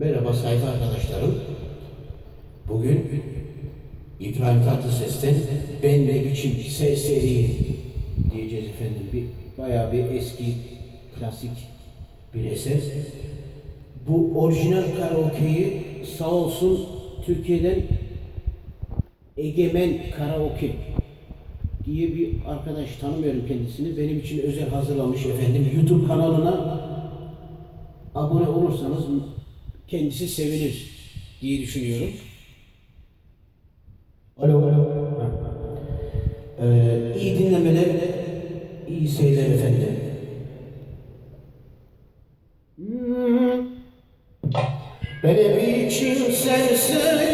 Merhaba sayfa arkadaşlarım. Bugün İbrahim Tatlıses'ten Ben ve İçim Seseriyim diyeceğiz efendim. Bir, bayağı bir eski klasik bir eser. Bu orijinal karaoke'yi sağ olsun Türkiye'den Egemen Karaoke diye bir arkadaş tanımıyorum kendisini. Benim için özel hazırlamış efendim. YouTube kanalına abone olursanız kendisi sevinir diye düşünüyorum. Alo, alo. Ee, iyi dinlemeler, iyi seyirler efendim. Beni biçim sensin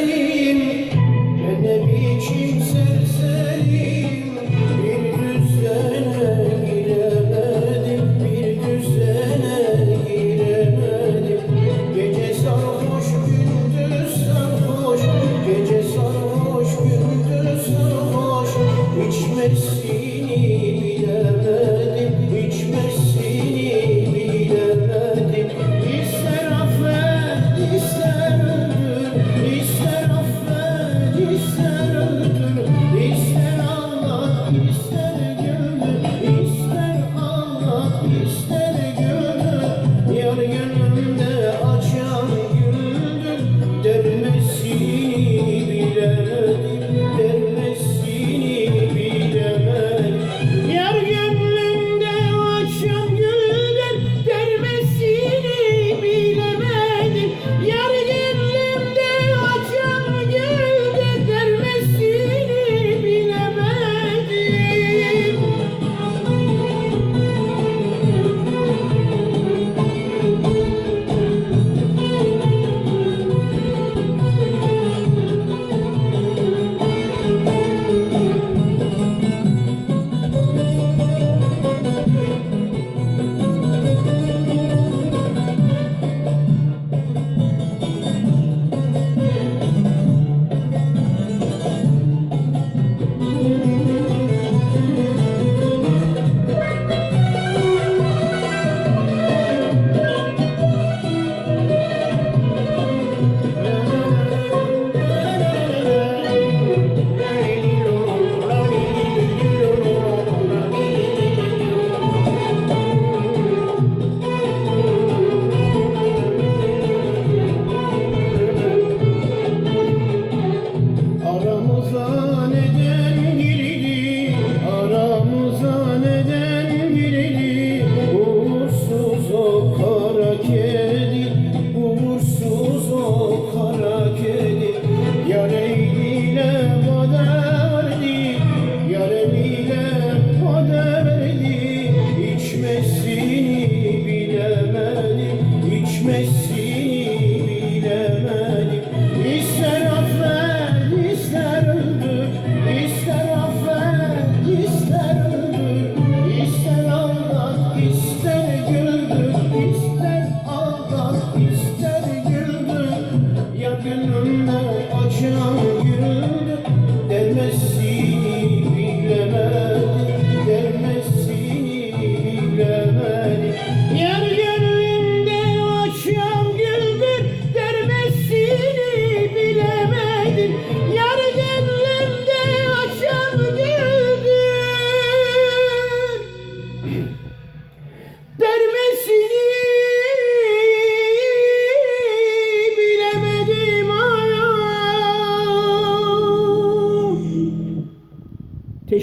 Peace.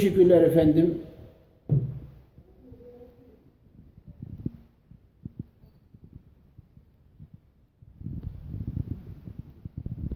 teşekkürler efendim.